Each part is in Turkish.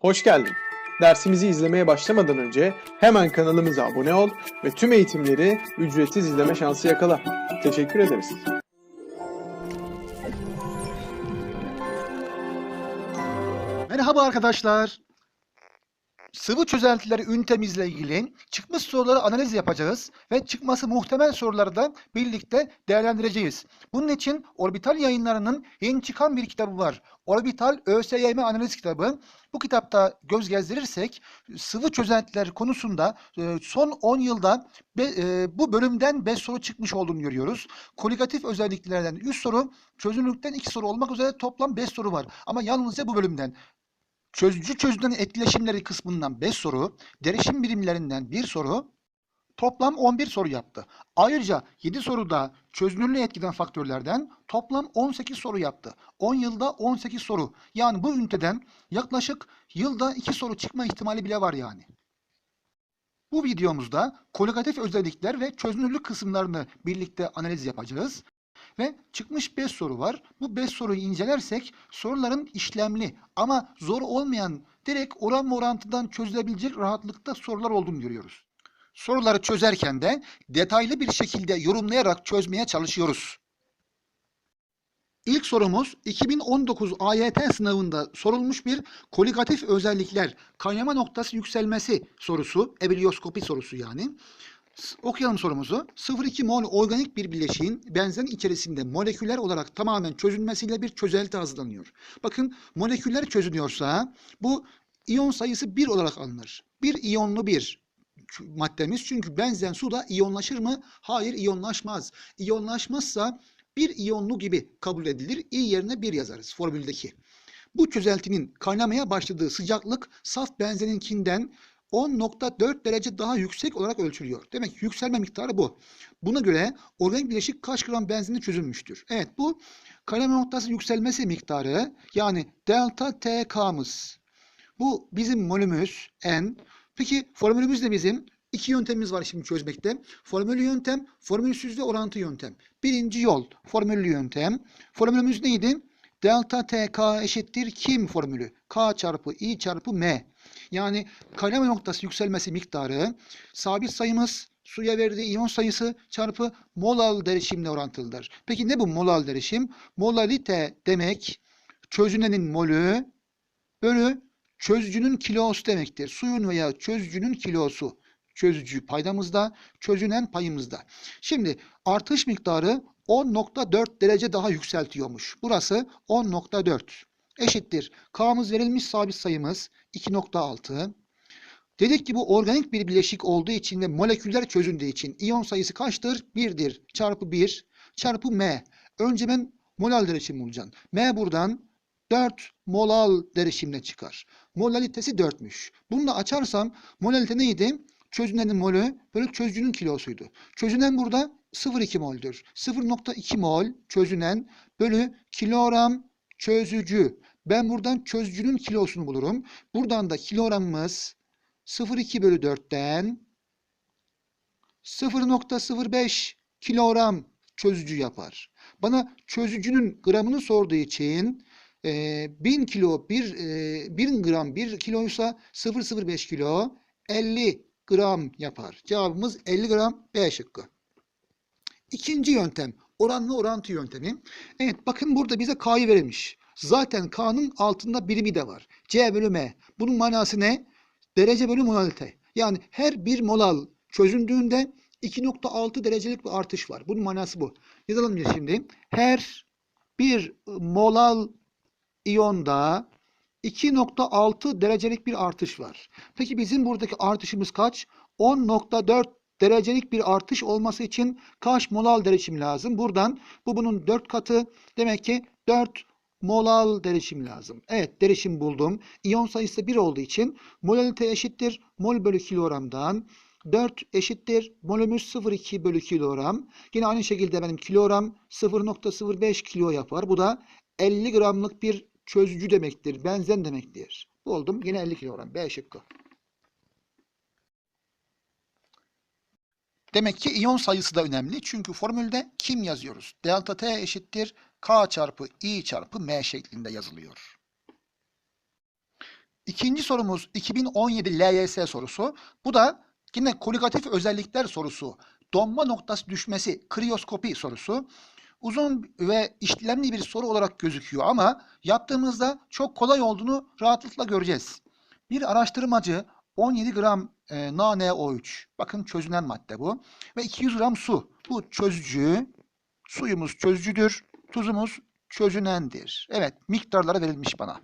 Hoş geldin. Dersimizi izlemeye başlamadan önce hemen kanalımıza abone ol ve tüm eğitimleri ücretsiz izleme şansı yakala. Teşekkür ederiz. Merhaba arkadaşlar. Sıvı çözeltileri ünitemizle ilgili çıkmış soruları analiz yapacağız ve çıkması muhtemel soruları da birlikte değerlendireceğiz. Bunun için Orbital yayınlarının yeni çıkan bir kitabı var. Orbital ÖSYM analiz kitabı. Bu kitapta göz gezdirirsek sıvı çözeltiler konusunda e, son 10 yılda e, bu bölümden 5 soru çıkmış olduğunu görüyoruz. Koligatif özelliklerden 3 soru, çözünürlükten 2 soru olmak üzere toplam 5 soru var. Ama yalnızca bu bölümden. Çözücü çözünen etkileşimleri kısmından 5 soru, derişim birimlerinden 1 soru, toplam 11 soru yaptı. Ayrıca 7 soruda çözünürlüğe etkiden faktörlerden toplam 18 soru yaptı. 10 yılda 18 soru. Yani bu üniteden yaklaşık yılda 2 soru çıkma ihtimali bile var yani. Bu videomuzda koligatif özellikler ve çözünürlük kısımlarını birlikte analiz yapacağız. Ve çıkmış 5 soru var. Bu 5 soruyu incelersek soruların işlemli ama zor olmayan direkt oran ve orantıdan çözülebilecek rahatlıkta sorular olduğunu görüyoruz. Soruları çözerken de detaylı bir şekilde yorumlayarak çözmeye çalışıyoruz. İlk sorumuz 2019 AYT sınavında sorulmuş bir koligatif özellikler kaynama noktası yükselmesi sorusu, ebiliyoskopi sorusu yani. Okuyalım sorumuzu. 0,2 mol organik bir bileşiğin benzen içerisinde moleküler olarak tamamen çözünmesiyle bir çözelti hazırlanıyor. Bakın moleküller çözünüyorsa bu iyon sayısı 1 olarak alınır. Bir iyonlu bir maddemiz. Çünkü benzen su da iyonlaşır mı? Hayır iyonlaşmaz. İyonlaşmazsa bir iyonlu gibi kabul edilir. İ yerine 1 yazarız formüldeki. Bu çözeltinin kaynamaya başladığı sıcaklık saf benzeninkinden 10.4 derece daha yüksek olarak ölçülüyor. Demek ki yükselme miktarı bu. Buna göre organik bileşik kaç gram benzinle çözülmüştür? Evet bu kaynama noktası yükselmesi miktarı yani delta TK'mız. Bu bizim molümüz N. Peki formülümüz de bizim? İki yöntemimiz var şimdi çözmekte. Formüllü yöntem, formülsüz ve orantı yöntem. Birinci yol formüllü yöntem. Formülümüz neydi? Delta TK eşittir kim formülü? K çarpı I çarpı M. Yani kaynama noktası yükselmesi miktarı sabit sayımız suya verdiği iyon sayısı çarpı molal derişimle orantılıdır. Peki ne bu molal derişim? Molalite demek çözünenin molü bölü çözücünün kilosu demektir. Suyun veya çözücünün kilosu. Çözücü paydamızda, çözünen payımızda. Şimdi artış miktarı 10.4 derece daha yükseltiyormuş. Burası 10.4 eşittir. K'mız verilmiş sabit sayımız 2.6. Dedik ki bu organik bir bileşik olduğu için ve moleküller çözündüğü için iyon sayısı kaçtır? 1'dir. Çarpı 1 çarpı M. Önce ben molal derişim bulacağım. M buradan 4 molal derişimle çıkar. Molalitesi 4'müş. Bunu da açarsam molalite neydi? Çözünenin molü bölü çözücünün kilosuydu. Çözünen burada 0,2 moldür. 0,2 mol çözünen bölü kilogram çözücü. Ben buradan çözücünün kilosunu bulurum. Buradan da kilogramımız 0,2 bölü 4'ten 0,05 kilogram çözücü yapar. Bana çözücünün gramını sorduğu için e, 1000 kilo 1 e, 1000 gram 1 kiloysa 0,05 kilo 50 gram yapar. Cevabımız 50 gram B şıkkı. İkinci yöntem oranlı orantı yöntemi. Evet bakın burada bize K'yı verilmiş. Zaten K'nın altında birimi de var. C bölü M. Bunun manası ne? Derece bölü molalite. Yani her bir molal çözündüğünde 2.6 derecelik bir artış var. Bunun manası bu. Yazalım bir şimdi. Her bir molal iyonda 2.6 derecelik bir artış var. Peki bizim buradaki artışımız kaç? 10.4 derecelik bir artış olması için kaç molal derişim lazım? Buradan bu bunun 4 katı. Demek ki 4 molal derişim lazım. Evet derişim buldum. İyon sayısı 1 olduğu için molalite eşittir. Mol bölü kilogramdan 4 eşittir. Molümüz 0,2 bölü kilogram. Yine aynı şekilde benim kilogram 0.05 kilo yapar. Bu da 50 gramlık bir çözücü demektir. Benzen demektir. Buldum. Yine 50 kilogram. B şıkkı. Demek ki iyon sayısı da önemli. Çünkü formülde kim yazıyoruz? Delta T eşittir K çarpı I çarpı M şeklinde yazılıyor. İki İkinci sorumuz 2017 LYS sorusu. Bu da yine koligatif özellikler sorusu. Donma noktası düşmesi, kriyoskopi sorusu. Uzun ve işlemli bir soru olarak gözüküyor ama yaptığımızda çok kolay olduğunu rahatlıkla göreceğiz. Bir araştırmacı 17 gram e, NaNO3, bakın çözünen madde bu ve 200 gram su. Bu çözücü, suyumuz çözücüdür, tuzumuz çözünendir. Evet, miktarları verilmiş bana.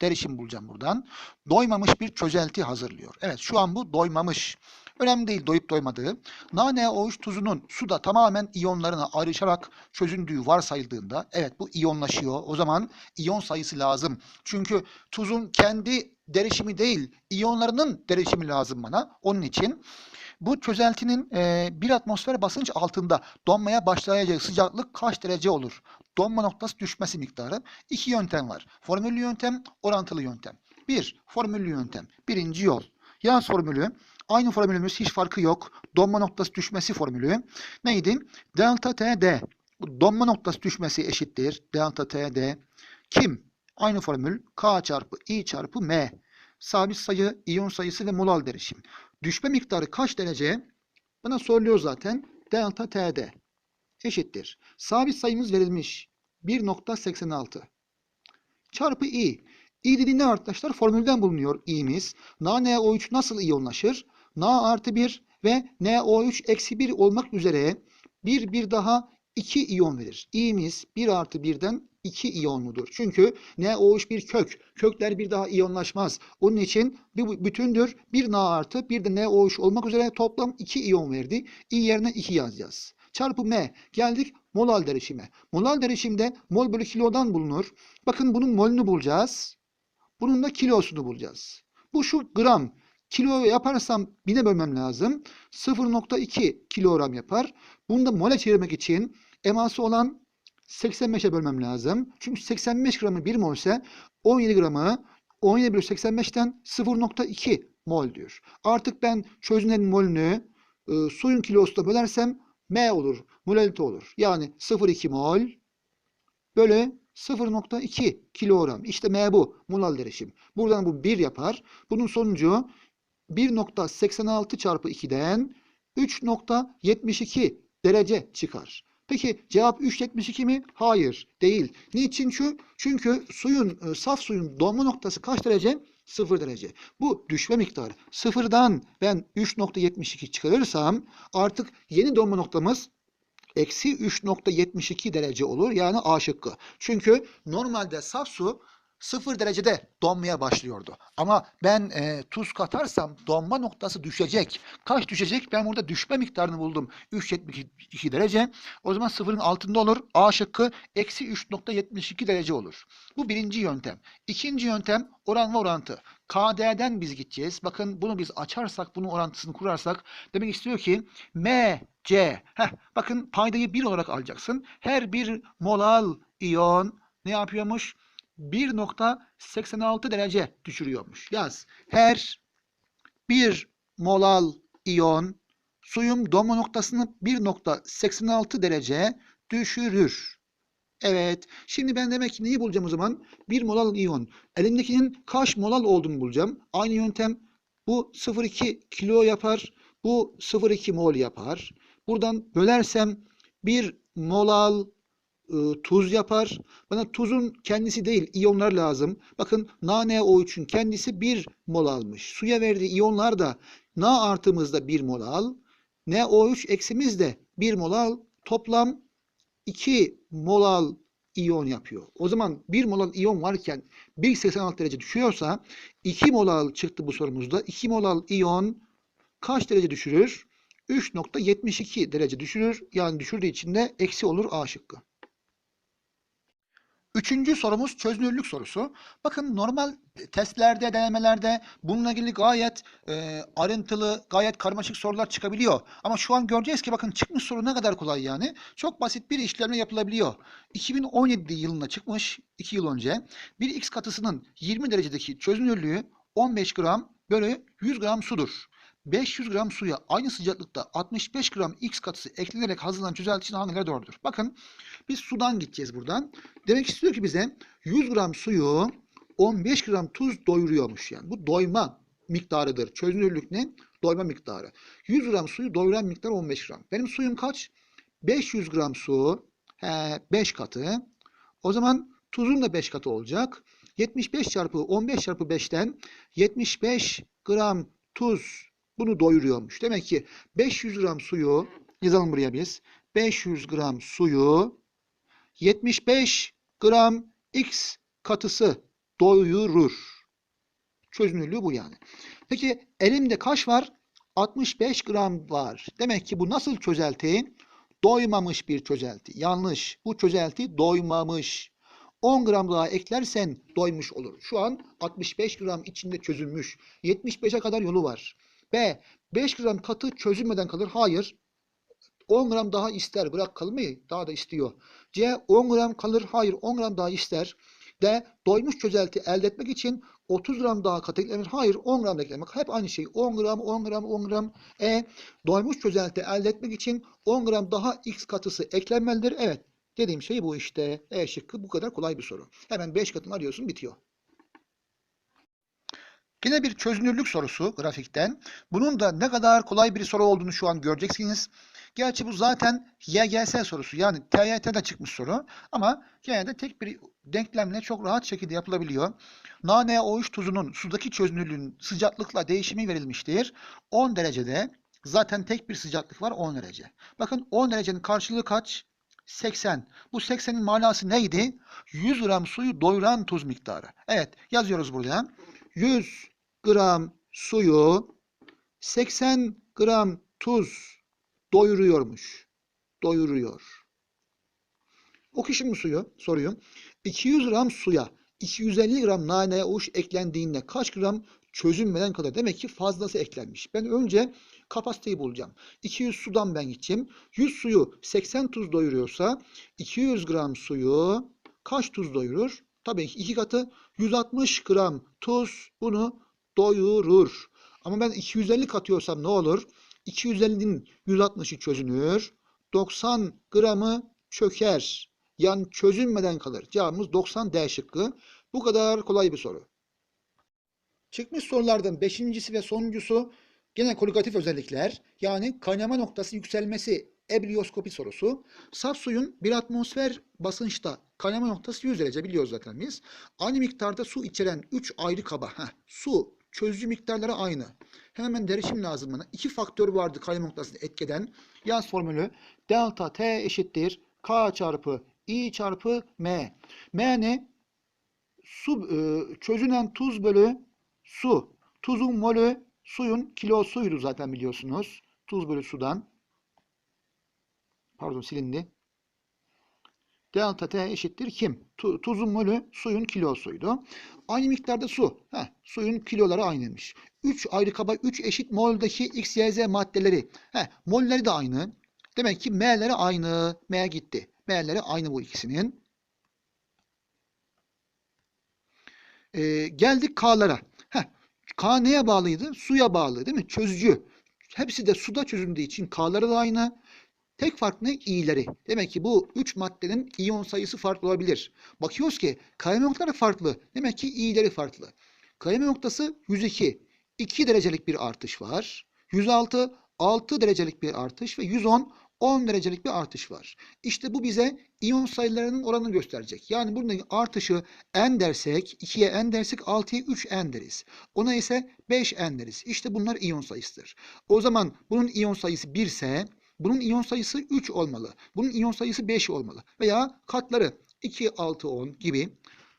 Derişim bulacağım buradan. Doymamış bir çözelti hazırlıyor. Evet, şu an bu doymamış. Önemli değil doyup doymadığı. NaNO3 tuzunun suda tamamen iyonlarına ayrışarak çözündüğü varsayıldığında, evet bu iyonlaşıyor. O zaman iyon sayısı lazım. Çünkü tuzun kendi derişimi değil, iyonlarının derişimi lazım bana. Onun için bu çözeltinin e, bir atmosfer basınç altında donmaya başlayacağı sıcaklık kaç derece olur? Donma noktası düşmesi miktarı. İki yöntem var. Formüllü yöntem, orantılı yöntem. Bir, formüllü yöntem. Birinci yol. Yaz formülü. Aynı formülümüz hiç farkı yok. Donma noktası düşmesi formülü. Neydi? Delta TD. Bu donma noktası düşmesi eşittir. Delta TD. Kim? Aynı formül. K çarpı I çarpı M. Sabit sayı, iyon sayısı ve molal derişim. Düşme miktarı kaç derece? Bana soruluyor zaten. Delta TD eşittir. Sabit sayımız verilmiş. 1.86 çarpı i. i dediği ne arkadaşlar? Formülden bulunuyor i'miz. NaNO3 nasıl iyonlaşır? Na artı 1 ve NO3 eksi 1 olmak üzere bir bir daha 2 iyon verir. i'miz 1 artı 1'den 2 iyonludur. Çünkü NO3 bir kök. Kökler bir daha iyonlaşmaz. Onun için bir bütündür. Bir Na artı bir de NO3 olmak üzere toplam 2 iyon verdi. i yerine 2 yazacağız. Çarpı M. Geldik molal derişime. Molal derişimde mol bölü kilodan bulunur. Bakın bunun molünü bulacağız. Bunun da kilosunu bulacağız. Bu şu gram. Kilo yaparsam bine bölmem lazım. 0.2 kilogram yapar. Bunu da mole çevirmek için eması olan 85'e bölmem lazım. Çünkü 85 gramı 1 molse 17 gramı 17 bölü 85'ten 0.2 mol diyor. Artık ben çözünenin molünü e, suyun kilosuna bölersem M olur. Molalite olur. Yani 0,2 mol bölü 0.2 kilogram. İşte M bu. Molal derişim. Buradan bu 1 yapar. Bunun sonucu 1.86 çarpı 2'den 3.72 derece çıkar. Peki cevap 3.72 mi? Hayır. Değil. Niçin? Çünkü, çünkü suyun, e, saf suyun donma noktası kaç derece? 0 derece. Bu düşme miktarı. Sıfırdan ben 3.72 çıkarırsam artık yeni donma noktamız eksi 3.72 derece olur. Yani A şıkkı. Çünkü normalde saf su 0 derecede donmaya başlıyordu. Ama ben e, tuz katarsam donma noktası düşecek. Kaç düşecek? Ben burada düşme miktarını buldum. 3.72 derece. O zaman sıfırın altında olur. A şıkkı eksi 3.72 derece olur. Bu birinci yöntem. İkinci yöntem oran ve orantı. KD'den biz gideceğiz. Bakın bunu biz açarsak, bunun orantısını kurarsak demek istiyor ki M, C. Heh, bakın paydayı 1 olarak alacaksın. Her bir molal iyon ne yapıyormuş? 1.86 derece düşürüyormuş. Yaz. Her bir molal iyon suyun donma noktasını 1.86 derece düşürür. Evet. Şimdi ben demek ki neyi bulacağım o zaman? 1 molal iyon. Elimdekinin kaç molal olduğunu bulacağım. Aynı yöntem. Bu 0,2 kilo yapar. Bu 0,2 mol yapar. Buradan bölersem 1 molal tuz yapar. Bana tuzun kendisi değil, iyonlar lazım. Bakın NaNO3'ün kendisi 1 mol almış. Suya verdiği iyonlar da Na artımızda 1 mol al. NO3 eksimiz de 1 mol al. Toplam 2 molal iyon yapıyor. O zaman 1 molal iyon varken 1.86 derece düşüyorsa 2 molal çıktı bu sorumuzda. 2 molal iyon kaç derece düşürür? 3.72 derece düşürür. Yani düşürdüğü için de eksi olur A şıkkı. Üçüncü sorumuz çözünürlük sorusu. Bakın normal testlerde, denemelerde bununla ilgili gayet e, ayrıntılı, gayet karmaşık sorular çıkabiliyor. Ama şu an göreceğiz ki bakın çıkmış soru ne kadar kolay yani. Çok basit bir işlemle yapılabiliyor. 2017 yılında çıkmış, 2 yıl önce. Bir x katısının 20 derecedeki çözünürlüğü 15 gram bölü 100 gram sudur. 500 gram suya aynı sıcaklıkta 65 gram x katısı eklenerek hazırlanan çözelti için hangileri doğrudur? Bakın biz sudan gideceğiz buradan. Demek istiyor ki bize 100 gram suyu 15 gram tuz doyuruyormuş yani. Bu doyma miktarıdır. Çözünürlük ne? Doyma miktarı. 100 gram suyu doyuran miktar 15 gram. Benim suyum kaç? 500 gram su. He, 5 katı. O zaman tuzun da 5 katı olacak. 75 çarpı 15 çarpı 5'ten 75 gram tuz bunu doyuruyormuş. Demek ki 500 gram suyu yazalım buraya biz. 500 gram suyu 75 gram X katısı doyurur. Çözünürlüğü bu yani. Peki elimde kaç var? 65 gram var. Demek ki bu nasıl çözelti? Doymamış bir çözelti. Yanlış. Bu çözelti doymamış. 10 gram daha eklersen doymuş olur. Şu an 65 gram içinde çözülmüş. 75'e kadar yolu var. B. 5 gram katı çözülmeden kalır. Hayır. 10 gram daha ister. Bırak kalmayı. Daha da istiyor. C. 10 gram kalır. Hayır. 10 gram daha ister. D. Doymuş çözelti elde etmek için 30 gram daha katı eklenir. Hayır 10 gram eklemek. Hep aynı şey. 10 gram, 10 gram, 10 gram. E. Doymuş çözelti elde etmek için 10 gram daha X katısı eklenmelidir. Evet. Dediğim şey bu işte. E şıkkı bu kadar kolay bir soru. Hemen 5 katını arıyorsun bitiyor. Yine bir çözünürlük sorusu grafikten. Bunun da ne kadar kolay bir soru olduğunu şu an göreceksiniz. Gerçi bu zaten YGS sorusu yani TYT'de çıkmış soru ama yine de tek bir denklemle çok rahat şekilde yapılabiliyor. Nane OH tuzunun sudaki çözünürlüğün sıcaklıkla değişimi verilmiştir. 10 derecede zaten tek bir sıcaklık var 10 derece. Bakın 10 derecenin karşılığı kaç? 80. Bu 80'in manası neydi? 100 gram suyu doyuran tuz miktarı. Evet yazıyoruz burada. 100 gram suyu 80 gram tuz doyuruyormuş. Doyuruyor. Oku şimdi suyu, soruyu. 200 gram suya 250 gram nane uç eklendiğinde kaç gram çözünmeden kalır? Demek ki fazlası eklenmiş. Ben önce kapasiteyi bulacağım. 200 sudan ben gideceğim. 100 suyu 80 tuz doyuruyorsa 200 gram suyu kaç tuz doyurur? Tabii ki iki katı 160 gram tuz bunu doyurur. Ama ben 250 katıyorsam ne olur? 250'nin 160'ı çözünür. 90 gramı çöker. Yani çözünmeden kalır. Cevabımız 90 D şıkkı. Bu kadar kolay bir soru. Çıkmış sorulardan beşincisi ve sonuncusu gene koligatif özellikler. Yani kaynama noktası yükselmesi ebriyoskopi sorusu. Saf suyun bir atmosfer basınçta kaynama noktası 100 derece biliyoruz zaten biz. Aynı miktarda su içeren 3 ayrı kaba. Heh, su çözücü miktarları aynı. Hemen derişim lazım bana. İki faktör vardı kaynama noktasını etkeden. Yaz formülü delta T eşittir K çarpı I çarpı M. M ne? Su, e, çözünen tuz bölü su. Tuzun molü suyun kilosuydu zaten biliyorsunuz. Tuz bölü sudan. Pardon silindi. Delta T eşittir kim? Tu, tuzun molü suyun kilosuydu. Aynı miktarda su. Heh, suyun kiloları aynıymış. 3 ayrı kaba 3 eşit moldaki X, Y, Z maddeleri. Heh, molleri de aynı. Demek ki M'leri aynı. M gitti. M'leri aynı bu ikisinin. Ee, geldik K'lara. K neye bağlıydı? Suya bağlı değil mi? Çözücü. Hepsi de suda çözündüğü için K'ları da aynı. Tek fark ne? İ'leri. Demek ki bu 3 maddenin iyon sayısı farklı olabilir. Bakıyoruz ki kaynama noktaları farklı. Demek ki i'leri farklı. Kaynama noktası 102. 2 derecelik bir artış var. 106 6 derecelik bir artış ve 110 10 derecelik bir artış var. İşte bu bize iyon sayılarının oranını gösterecek. Yani buradaki artışı n dersek, 2'ye n dersek 6'ya 3 n deriz. Ona ise 5 n deriz. İşte bunlar iyon sayısıdır. O zaman bunun iyon sayısı 1 ise bunun iyon sayısı 3 olmalı. Bunun iyon sayısı 5 olmalı. Veya katları 2, 6, 10 gibi.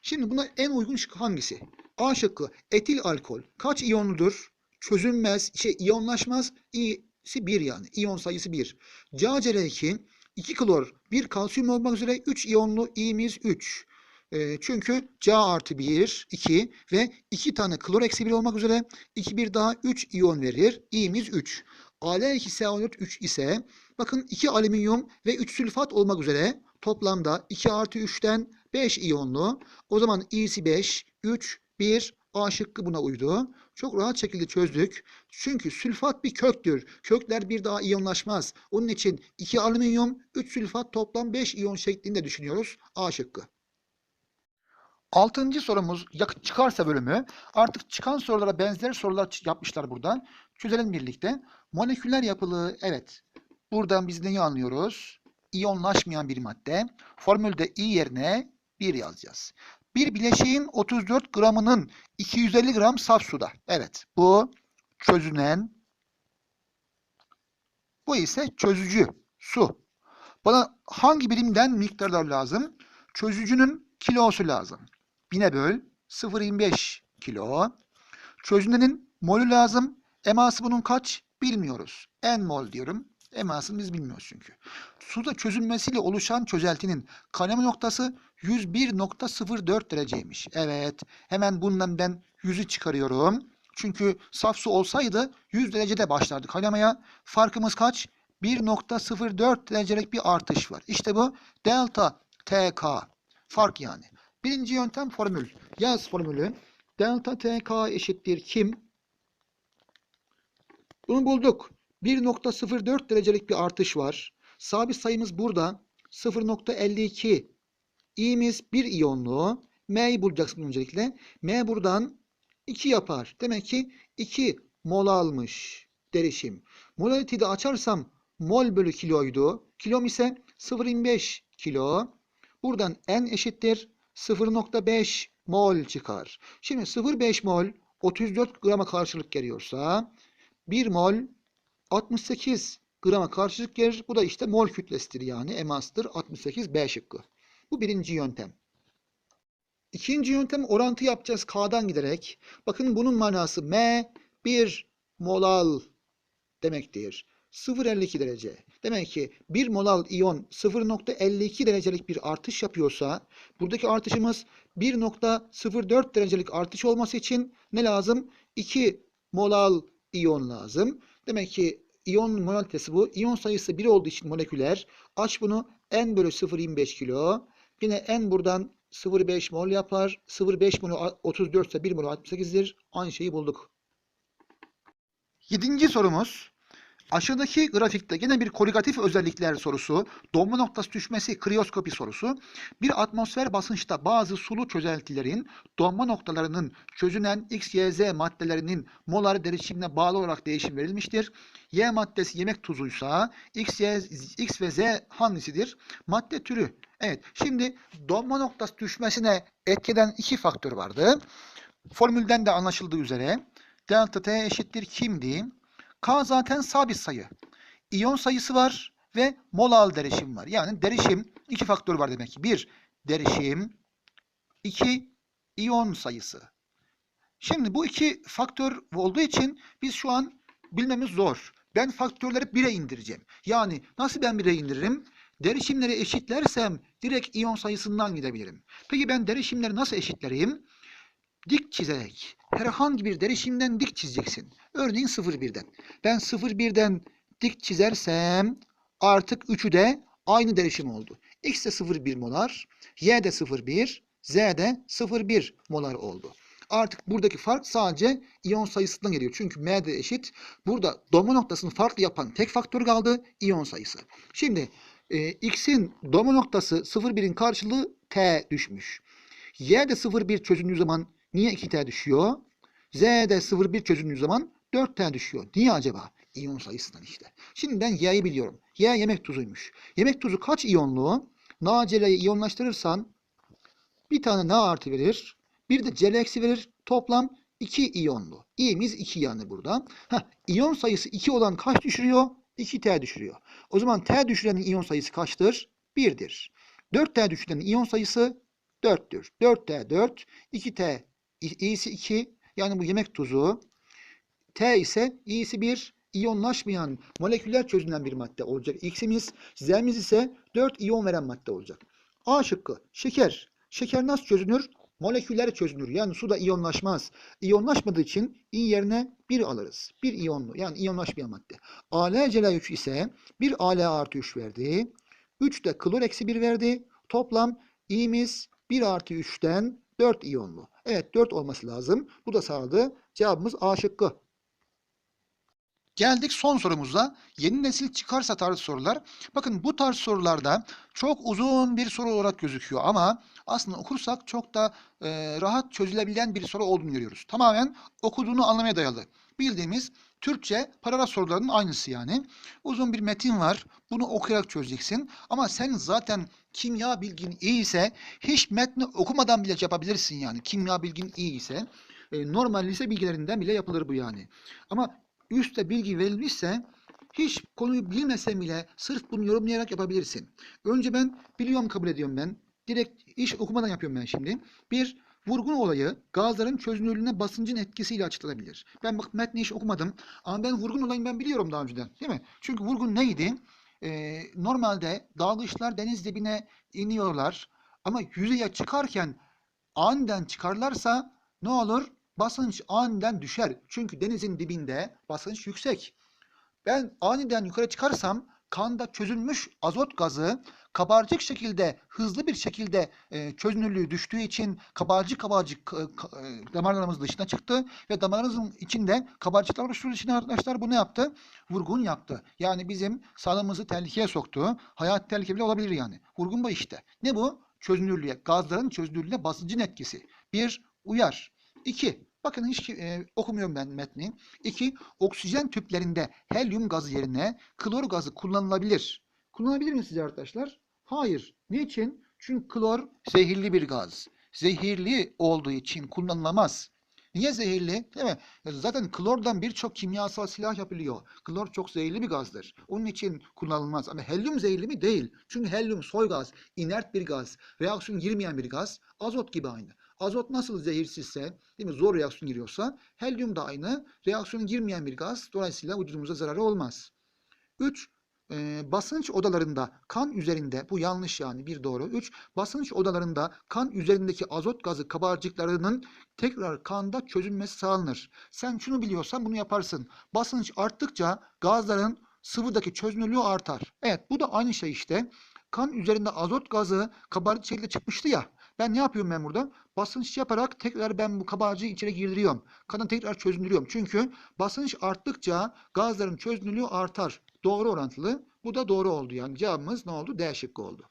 Şimdi buna en uygun şık hangisi? A şıkkı etil alkol kaç iyonludur? Çözünmez, şey iyonlaşmaz. İ'si 1 yani. İyon sayısı 1. CaCl2 2 klor 1 kalsiyum olmak üzere 3 iyonlu i'miz 3. E, çünkü Ca artı 1, 2 ve 2 tane klor eksi 1 olmak üzere 2 bir daha 3 iyon verir. i'miz 3. Al2SO4 3 ise bakın 2 alüminyum ve 3 sülfat olmak üzere toplamda 2 artı 3'ten 5 iyonlu. O zaman i'si 5, 3, 1, A şıkkı buna uydu. Çok rahat şekilde çözdük. Çünkü sülfat bir köktür. Kökler bir daha iyonlaşmaz. Onun için 2 alüminyum, 3 sülfat toplam 5 iyon şeklinde düşünüyoruz. A şıkkı. Altıncı sorumuz yak- çıkarsa bölümü. Artık çıkan sorulara benzer sorular yapmışlar burada. Çözelim birlikte. Moleküler yapılı evet. Buradan biz neyi anlıyoruz? İyonlaşmayan bir madde. Formülde i yerine 1 yazacağız. Bir bileşiğin 34 gramının 250 gram saf suda. Evet bu çözünen bu ise çözücü su. Bana hangi birimden miktarlar lazım? Çözücünün kilosu lazım. Bine böl 0.25 kilo. Çözünenin molü lazım. Eması bunun kaç? Bilmiyoruz. En mol diyorum. Emasını biz bilmiyoruz çünkü. Suda çözünmesiyle oluşan çözeltinin kaynama noktası 101.04 dereceymiş. Evet. Hemen bundan ben 100'ü çıkarıyorum. Çünkü saf su olsaydı 100 derecede başlardı kaynamaya. Farkımız kaç? 1.04 derecelik bir artış var. İşte bu delta TK. Fark yani. Birinci yöntem formül. Yaz formülü. Delta TK eşittir kim? Bunu bulduk. 1.04 derecelik bir artış var. Sabit sayımız burada. 0.52. İ'miz 1 iyonlu. M'yi bulacaksın öncelikle. M buradan 2 yapar. Demek ki 2 mol almış derişim. Molarity'de açarsam mol bölü kiloydu. Kilom ise 0.25 kilo. Buradan N eşittir 0.5 mol çıkar. Şimdi 0.5 mol 34 grama karşılık geliyorsa 1 mol 68 grama karşılık gelir. Bu da işte mol kütlesidir yani emastır 68 B şıkkı. Bu birinci yöntem. İkinci yöntem orantı yapacağız K'dan giderek. Bakın bunun manası M 1 molal demektir. 0.52 derece. Demek ki 1 molal iyon 0.52 derecelik bir artış yapıyorsa buradaki artışımız 1.04 derecelik artış olması için ne lazım? 2 molal iyon lazım. Demek ki iyon molalitesi bu. İyon sayısı 1 olduğu için moleküler. Aç bunu n bölü 0.25 kilo. Yine n buradan 0.5 mol yapar. 0.5 molü 34 ise 1 molü 68'dir. Aynı şeyi bulduk. Yedinci sorumuz. Aşağıdaki grafikte yine bir koligatif özellikler sorusu, donma noktası düşmesi kriyoskopi sorusu, bir atmosfer basınçta bazı sulu çözeltilerin donma noktalarının çözünen X, Y, Z maddelerinin molar derişimine bağlı olarak değişim verilmiştir. Y maddesi yemek tuzuysa X, Y, X ve Z hangisidir? Madde türü. Evet, şimdi donma noktası düşmesine etkeden iki faktör vardı. Formülden de anlaşıldığı üzere delta T eşittir kimdi? K zaten sabit sayı. İyon sayısı var ve molal derişim var. Yani derişim iki faktör var demek ki. Bir derişim, iki iyon sayısı. Şimdi bu iki faktör olduğu için biz şu an bilmemiz zor. Ben faktörleri 1'e indireceğim. Yani nasıl ben 1'e indiririm? Derişimleri eşitlersem direkt iyon sayısından gidebilirim. Peki ben derişimleri nasıl eşitlerim? Dik çizerek. Herhangi bir derişimden dik çizeceksin. Örneğin 0,1'den. Ben 0,1'den dik çizersem artık üçü de aynı derişim oldu. X de 0,1 molar, Y de 0,1, Z de 0,1 molar oldu. Artık buradaki fark sadece iyon sayısından geliyor. Çünkü M de eşit. Burada donma noktasını farklı yapan tek faktör kaldı. iyon sayısı. Şimdi e, X'in donma noktası 0,1'in karşılığı T düşmüş. Y de 0,1 çözündüğü zaman niye 2T düşüyor? Z de 0,1 çözündüğü zaman 4T düşüyor. Niye acaba? İyon sayısından işte. Şimdi ben Y'yi biliyorum. Y yemek tuzuymuş. Yemek tuzu kaç iyonlu? NaCl'yi iyonlaştırırsan bir tane Na artı verir. Bir de Cl eksi verir. Toplam 2 iyonlu. İ'miz 2 yani burada. Heh, iyon sayısı 2 olan kaç düşürüyor? 2T düşürüyor. O zaman T düşürenin iyon sayısı kaçtır? 1'dir. 4T düşürenin iyon sayısı 4'tür. 4T 4, 2T i'si 2 yani bu yemek tuzu. T ise i'si 1 iyonlaşmayan moleküler çözünen bir madde olacak. X'imiz, Z'miz ise 4 iyon veren madde olacak. A şıkkı şeker. Şeker nasıl çözünür? Moleküller çözünür. Yani suda iyonlaşmaz. İyonlaşmadığı için i yerine 1 alırız. 1 iyonlu yani iyonlaşmayan madde. AlCl3 ise 1 Al artı 3 verdi. 3 de klor eksi 1 verdi. Toplam i'miz 1 artı 3'ten 4 iyonlu. Evet 4 olması lazım. Bu da sağladı. Cevabımız A şıkkı. Geldik son sorumuza. Yeni nesil çıkarsa tarzı sorular. Bakın bu tarz sorularda çok uzun bir soru olarak gözüküyor ama aslında okursak çok da e, rahat çözülebilen bir soru olduğunu görüyoruz. Tamamen okuduğunu anlamaya dayalı. Bildiğimiz Türkçe paragraf sorularının aynısı yani. Uzun bir metin var. Bunu okuyarak çözeceksin. Ama sen zaten kimya bilgin iyi ise hiç metni okumadan bile yapabilirsin yani. Kimya bilgin iyi ise. E, normal lise bilgilerinden bile yapılır bu yani. Ama üstte bilgi verilmişse hiç konuyu bilmesen bile sırf bunu yorumlayarak yapabilirsin. Önce ben biliyorum kabul ediyorum ben. Direkt iş okumadan yapıyorum ben şimdi. Bir, vurgun olayı gazların çözünürlüğüne basıncın etkisiyle açıklanabilir. Ben bak metni hiç okumadım ama ben vurgun olayını ben biliyorum daha önceden değil mi? Çünkü vurgun neydi? Ee, normalde dalgıçlar deniz dibine iniyorlar ama yüzeye çıkarken aniden çıkarlarsa ne olur? Basınç aniden düşer. Çünkü denizin dibinde basınç yüksek. Ben aniden yukarı çıkarsam kanda çözülmüş azot gazı kabarcık şekilde hızlı bir şekilde e, çözünürlüğü düştüğü için kabarcık kabarcık e, e, damarlarımız dışına çıktı ve damarımızın içinde kabarcıklar oluşturduğu için arkadaşlar bu ne yaptı? Vurgun yaptı. Yani bizim sağlığımızı tehlikeye soktu. Hayat tehlikeli bile olabilir yani. Vurgun bu işte. Ne bu? Çözünürlüğe, gazların çözünürlüğüne basıncın etkisi. Bir, uyar. İki, bakın hiç e, okumuyorum ben metni. İki, oksijen tüplerinde helyum gazı yerine klor gazı kullanılabilir. Kullanabilir mi sizce arkadaşlar? Hayır. Niçin? Çünkü klor zehirli bir gaz. Zehirli olduğu için kullanılamaz. Niye zehirli? Değil mi? Ya Zaten klordan birçok kimyasal silah yapılıyor. Klor çok zehirli bir gazdır. Onun için kullanılmaz. Ama helyum zehirli mi? Değil. Çünkü helyum soy gaz, inert bir gaz, reaksiyon girmeyen bir gaz. Azot gibi aynı. Azot nasıl zehirsizse, değil mi? Zor reaksiyon giriyorsa, helyum da aynı. Reaksiyon girmeyen bir gaz. Dolayısıyla vücudumuza zararı olmaz. 3. basınç odalarında kan üzerinde bu yanlış yani bir doğru. 3. Basınç odalarında kan üzerindeki azot gazı kabarcıklarının tekrar kanda çözülmesi sağlanır. Sen şunu biliyorsan bunu yaparsın. Basınç arttıkça gazların sıvıdaki çözünürlüğü artar. Evet bu da aynı şey işte. Kan üzerinde azot gazı kabarcık şekilde çıkmıştı ya. Ben ne yapıyorum ben burada? Basınç yaparak tekrar ben bu kabarcığı içeri girdiriyorum. Kanı tekrar çözünürüyorum. Çünkü basınç arttıkça gazların çözünürlüğü artar. Doğru orantılı. Bu da doğru oldu. Yani cevabımız ne oldu? D şıkkı oldu.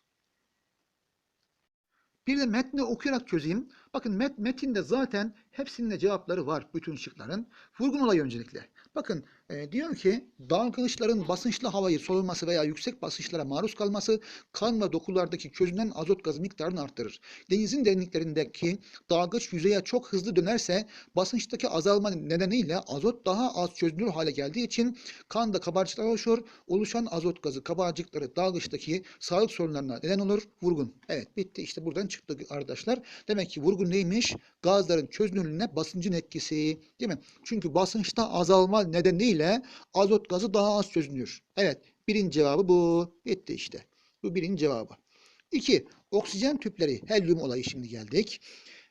Bir de metni okuyarak çözeyim. Bakın met, metinde zaten hepsinin de cevapları var bütün şıkların. Vurgun olayı öncelikle. Bakın e, diyor ki dalgıçların basınçlı havayı solunması veya yüksek basınçlara maruz kalması kan ve dokulardaki çözünen azot gazı miktarını arttırır. Denizin derinliklerindeki dalgıç yüzeye çok hızlı dönerse basınçtaki azalma nedeniyle azot daha az çözünür hale geldiği için kanda kabarcıklar oluşur. Oluşan azot gazı kabarcıkları dalgıçtaki sağlık sorunlarına neden olur. Vurgun. Evet bitti işte buradan çıktı arkadaşlar. Demek ki vurgun neymiş? Gazların çözünürlüğüne basıncın etkisi. Değil mi? Çünkü basınçta azalma nedeniyle azot gazı daha az çözünür. Evet birinci cevabı bu. Bitti işte. Bu birinci cevabı. İki, oksijen tüpleri. Helyum olayı şimdi geldik.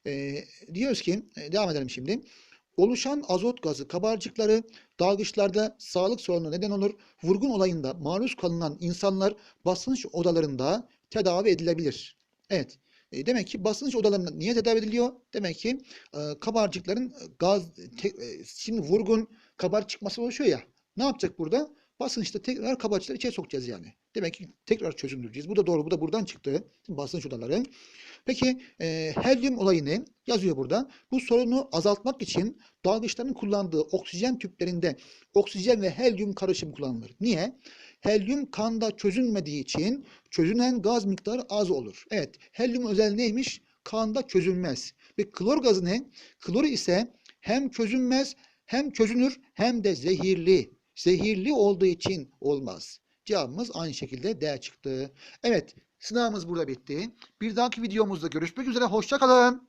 Ee, diyoruz ki, e, devam edelim şimdi. Oluşan azot gazı kabarcıkları dalgıçlarda sağlık sorununa neden olur. Vurgun olayında maruz kalınan insanlar basınç odalarında tedavi edilebilir. Evet. E, demek ki basınç odalarında niye tedavi ediliyor? Demek ki e, kabarcıkların gaz te- e, şimdi vurgun kabar çıkması oluşuyor ya. Ne yapacak burada? Basınçta tekrar kabarcıkları içeri sokacağız yani. Demek ki tekrar çözündüreceğiz. Bu da doğru. Bu da buradan çıktı. Basınç odaları. Peki e, helyum olayı ne? Yazıyor burada. Bu sorunu azaltmak için dalgıçların kullandığı oksijen tüplerinde oksijen ve helyum karışımı kullanılır. Niye? Helyum kanda çözünmediği için çözünen gaz miktarı az olur. Evet, helyum özel neymiş? Kanda çözülmez. Ve klor gazı ne? Klor ise hem çözünmez, hem çözünür, hem de zehirli. Zehirli olduğu için olmaz. Cevabımız aynı şekilde D çıktı. Evet, sınavımız burada bitti. Bir dahaki videomuzda görüşmek üzere. Hoşça kalın.